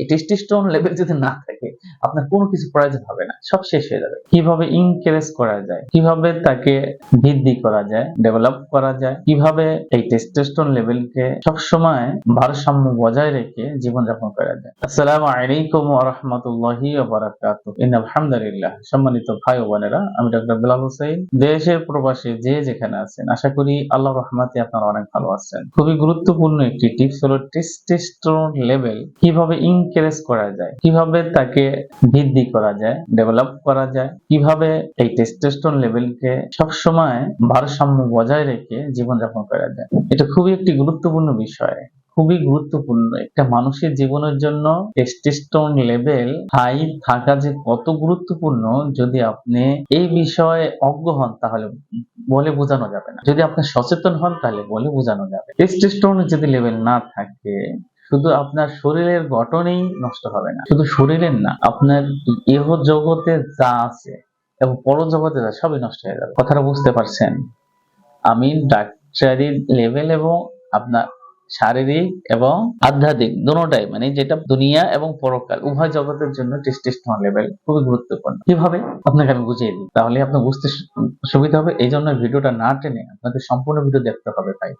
এই টেস্টিস্টোন লেভেল যদি না থাকে আপনার কোনো কিছু প্রয়োজন হবে না, সব শেষ হয়ে যাবে। কীভাবে ইনক্রেজ করা যায়, কীভাবে তাকে বৃদ্ধি করা যায় ডেভেলপ করা যায়, কীভাবে এই টেস্টোস্টেরন লেভেলকে সবসময় ভারসাম্য বজায় রেখে জীবনযাপন করা যায়। আসসালামু আলাইকুম ওয়া রাহমাতুল্লাহি ওয়া বারাকাতুহু। ইন আলহামদুলিল্লাহ, সম্মানিত ভাই ও বোনেরা, আমি ডক্টর বিলাল হোসেন। দেশের প্রবাসে যে যেখানে আছেন, আশা করি আল্লাহর রহমতে আপনারা অনেক ভালো আছেন। খুবই গুরুত্বপূর্ণ একটি টিপস হলো টেস্টোস্টেরন লেভেল কীভাবে ইনক্রেজ করা যায়, কীভাবে তাকে বৃদ্ধি করা যায় ডেভেলপ করা যায়। কীভাবে এই টেস্টোস্টেরন লেভেলকে সবসময় ভারসাম্য বজায় রেখে জীবনযাপন করা যায়? এটা খুবই একটি গুরুত্বপূর্ণ বিষয়। খুবই গুরুত্বপূর্ণ। একটা মানুষের জীবনের জন্য টেস্টোস্টেরন লেভেল হাই থাকা যে কত গুরুত্বপূর্ণ, যদি আপনি এই বিষয়ে অজ্ঞ হন, তাহলে বলে বোঝানো যাবে না। যদি আপনি সচেতন হন, তাহলে বলে বোঝানো যাবে। টেস্টোস্টেরনের যদি লেভেল না থাকে শুধু আপনার শরীরের গঠনেই নষ্ট হবে না। শুধু শরীরের না, আপনার ইহ জগতে যা আছে এবং পর জগতে যা, সবই নষ্ট হয়ে যাবে। কথাটা বুঝতে পারছেন? আমি ডাক্তারি লেভেল এবং আপনার শারীরিক এবং আধ্যাত্মিক দুটোটাই মানে যেটা দুনিয়া এবং পরকাল, উভয় জগতের জন্য টেস্টোস্টেরন লেভেল খুবই গুরুত্বপূর্ণ। কীভাবে? আপনাকে আমি বুঝিয়ে দিই। তাহলে আপনার বুঝতে সুবিধা হবে। এই জন্য ভিডিওটা না টেনে আপনাদের সম্পূর্ণ ভিডিও দেখতে হবে ভাই।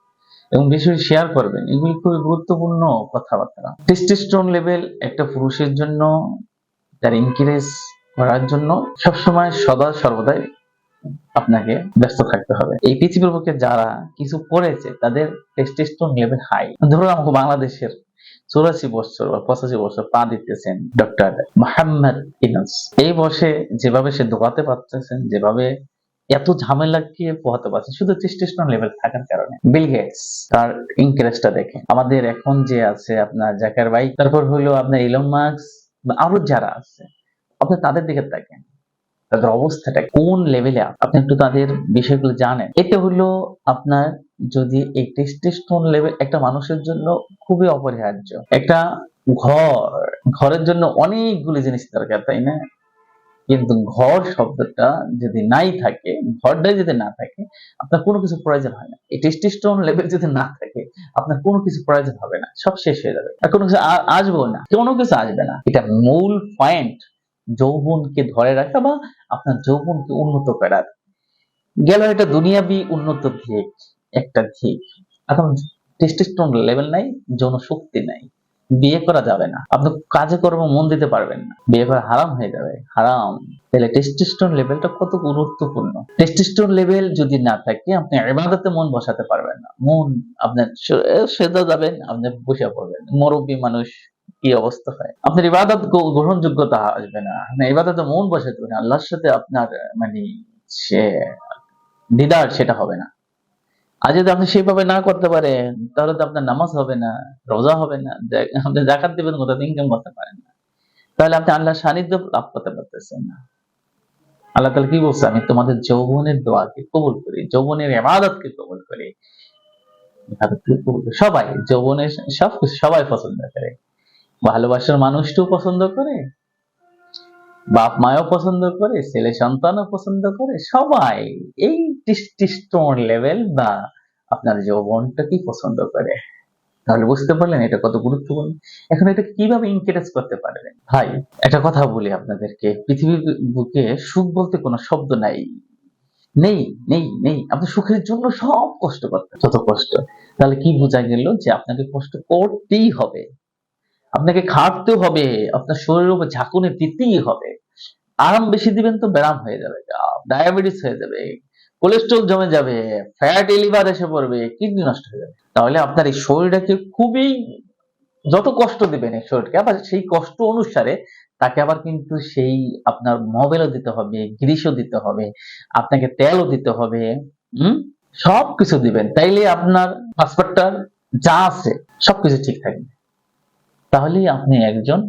এবং বেশি শেয়ার করবেন। এগুলি খুবই গুরুত্বপূর্ণ কথাবার্তা। টেস্টোস্টেরন লেভেল একটা পুরুষের জন্য তার ইনক্রিজ করার জন্য সবসময় সদা সর্বদাই আপনাকে ব্যস্ত থাকতে হবে। এই পৃথিবীর বুকে যারা কিছু করেছে, তাদের টেস্টোস্টেরন লেভেল হাই ধরুন আমাকে বাংলাদেশের চৌরাশি বছর বা পঁচাশি বছর পা দিতেছেন ডক্টর মোহাম্মদ ইনাস। এই বসে যেভাবে সে দোয়াতে পারতেছেন, যেভাবে এত ঝামেলাকে পোহাতে পারছে? শুধু টেস্টোস্টেরন লেভেল থাকার কারণে। বিল গেটস তার ইনক্রেজটা দেখে আমাদের এখন যে আছে আপনার জ্যাকার বাই তারপর হলো আপনার ইলন মার্কস আরও যারা আছে, আপনি তাদের দিকে দেখেন তাদের অবস্থাটা কোন লেভেলে আপনি একটু তাদের বিষয়গুলো জানেন। এটা হলো আপনার যদি এই টেস্টোস্টেরন লেভেল একটা মানুষের জন্য খুবই অপরিহার্য। একটা ঘর, ঘরের জন্য অনেকগুলো জিনিস দরকার, তাই না? কিন্তু ঘর শব্দটা যদি নাই থাকে, ঘরটাই যদি না থাকে, আপনার কোনো কিছু প্রয়োজন হয় না। এই টেস্টোস্টেরন লেভেল যদি না থাকে, আপনার কোনো কিছু প্রয়োজন হবে না। সব শেষ হয়ে যাবে। আর কোনো কিছু আসবেও না। কোনো কিছু আসবে না। এটা মূল পয়েন্ট যৌবনকে ধরে রাখা বা আপনার যৌবনকে উন্নত করার গেল এটা দুনিয়াবি উন্নত দিক একটা দিক এখন টেস্টোস্টেরন লেভেল নাই, যৌন শক্তি নাই। বিয়ে করা যাবে না। আপনি কাজে কর্ম মন দিতে পারবেন না। বিয়ে করা হারাম হয়ে যাবে। হারাম। তাহলে টেস্টোস্টেরন লেভেলটা কত গুরুত্বপূর্ণ? টেস্টোস্টেরন লেভেল যদি না থাকে, আপনি ইবাদতে মন বসাতে পারবেন না। মন আপনার সেদা যাবেন আপনি বসে পড়বেন মুরব্বী মানুষ কি অবস্থা হয়? আপনার ইবাদত গ্রহণযোগ্যতা আসবে না। ইবাদতে মন বসাতে পারেন আল্লাহর সাথে আপনার মানে সে, দিদার সেটা হবে না। আর যদি আপনি সেইভাবে না করতে পারেন, তাহলে তো আপনার নামাজ হবে না, রোজা হবে না আপনি জাকাত দিবেন কোথা ইনকাম করতে পারেন না। তাহলে আপনি আল্লাহর সান্নিধ্য লাভ করতে পারতেছেন না। আল্লাহ তাহলে কি বলছে? আমি তোমাদের যৌবনের দোয়াকে কবুল করি, যৌবনের ইবাদতকে কবুল করি। সবাই যৌবনের সব সবাই পছন্দ করে। ভালোবাসার মানুষটাও পছন্দ করে বাপ মাও পছন্দ করে, ছেলে সন্তানও পছন্দ করে, সবাই এই টেস্টোস্টেরন লেভেল বা আপনার যৌবনটাকেই পছন্দ করে? তাহলে বুঝতে পারলেন এটা কত গুরুত্বপূর্ণ। এখন এটা কীভাবে ইনক্রেজ করতে পারবেন? ভাই, একটা কথা বলি আপনাদেরকে। পৃথিবীর বুকে সুখ বলতে কোনো শব্দ নাই। নেই নেই নেই। আপনি সুখের জন্য সব কষ্ট করতে যত কষ্ট। তাহলে কি বোঝা গেল যে আপনাকে কষ্ট করতেই হবে? আপনাকে খাটতেও হবে, আপনার শরীরের উপর ঝাঁকুনি দিতেই হবে। আরাম বেশি দিবেন তো ব্যায়াম হয়ে যাবে, ডায়াবেটিস হয়ে যাবে কোলেস্ট্রল জমে যাবে ফ্যাটি লিভার এসে পড়বে, কিডনি নষ্ট হয়ে যাবে। তাহলে আপনার এই শরীরটাকে খুবই যত কষ্ট দিবেন এই শরীরকে, আবার সেই কষ্ট অনুসারে তাকে আবার কিন্তু সেই আপনার মোবাইলও দিতে হবে, গ্রিসও দিতে হবে, আপনাকে তেলও দিতে হবে, হম? সব কিছু দিবেন। তাইলে আপনার পাসপোর্টটার যা আছে, সবকিছু ঠিক থাকবে। তাহলেই আপনি একজন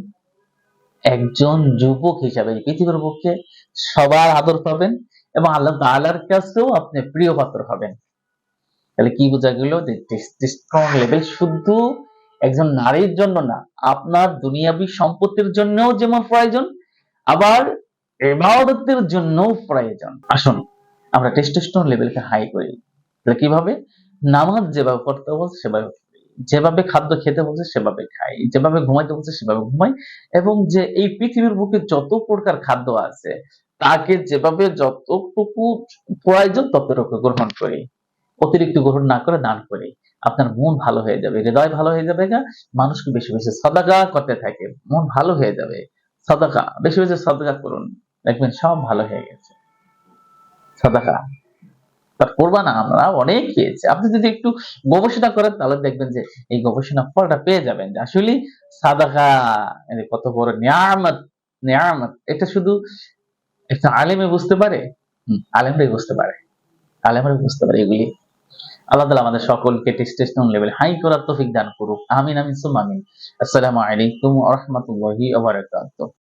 একজন যুবক হিসাবে পৃথিবীর পক্ষে সবার আদর পাবেন এবং আল্লাহ তাআলার কাছেও আপনি প্রিয় পাত্র হবেন তাহলে কি বোঝা গেল টেস্টোস্টেরন লেভেল শুধু একজন নারীর জন্য না, আপনার দুনিয়াবি সম্পত্তির জন্যও যেমন প্রয়োজন, আবার ইবাদতের জন্যও প্রয়োজন। আসুন, আমরা টেস্টোস্টেরন লেভেলকে হাই করি। তাহলে কীভাবে? নামাজ যেভাবে পড়তে হবে সেভাবে। যেভাবে খাদ্য খেতে বলছে, সেভাবে খাই যেভাবে ঘুমাইতে বলছে, সেভাবে ঘুমাই এবং যে এই পৃথিবীর বুকে যত প্রকার খাদ্য আছে, তাকে যেভাবে যতটুকু প্রয়োজন ততটুকু গ্রহণ করি। অতিরিক্ত গ্রহণ না করে দান করি। আপনার মন ভালো হয়ে যাবে, হৃদয় ভালো হয়ে যাবে মানুষকে বেশি বেশি সদাকা করতে থাকে। মন ভালো হয়ে যাবে। সদাকা বেশি বেশি সদাকা করুন। দেখবেন সব ভালো হয়ে গেছে। সদাকা তা করবা না আমরা অনেক পেয়েছি। আপনি যদি একটু গবেষণা করেন, তাহলে দেখবেন যে এই গবেষণা ফলটা পেয়ে যাবেন যে আসলে সাদাকা কত বড় নিয়ামত নিয়ামত। এটা শুধু একটা আলেমে বুঝতে পারে? আলেমরাই বুঝতে পারে। আলেমরাই বুঝতে পারে এগুলি। আল্লাহ তাআলা আমাদের সকলকে টেস্টেস্টন লেভেল হাই করার তৌফিক দান করুক। আমিন আমিন সুম আমিন। আসসালামু আলাইকুম রাহমাতুল্লাহি ওয়া বারাকাতুহু।